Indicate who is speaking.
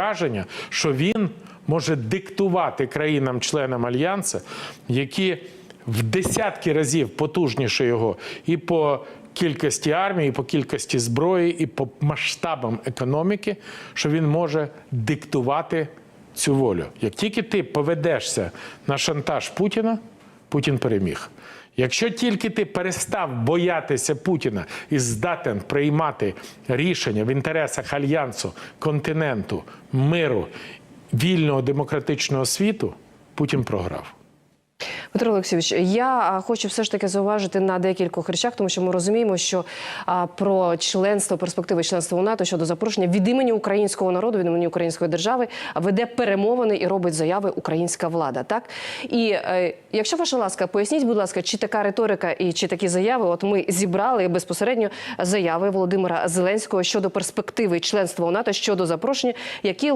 Speaker 1: враження, що він може диктувати країнам-членам альянсу, які в десятки разів потужніше його і по кількості армії, і по кількості зброї, і по масштабам економіки, що він може диктувати цю волю. Як тільки ти поведешся на шантаж Путіна, Путін переміг. Якщо тільки ти перестав боятися Путіна і здатен приймати рішення в інтересах альянсу, континенту, миру, вільного демократичного світу, Путін програв.
Speaker 2: Петро Олексійович, я хочу все ж таки зауважити на декількох речах, тому що ми розуміємо, що про членство, перспективи членства у НАТО щодо запрошення від імені українського народу, від імені української держави веде перемовини і робить заяви українська влада. Так і е, якщо ваша ласка, поясніть, будь ласка, чи така риторика і чи такі заяви? От ми зібрали безпосередньо заяви Володимира Зеленського щодо перспективи членства у НАТО щодо запрошення, які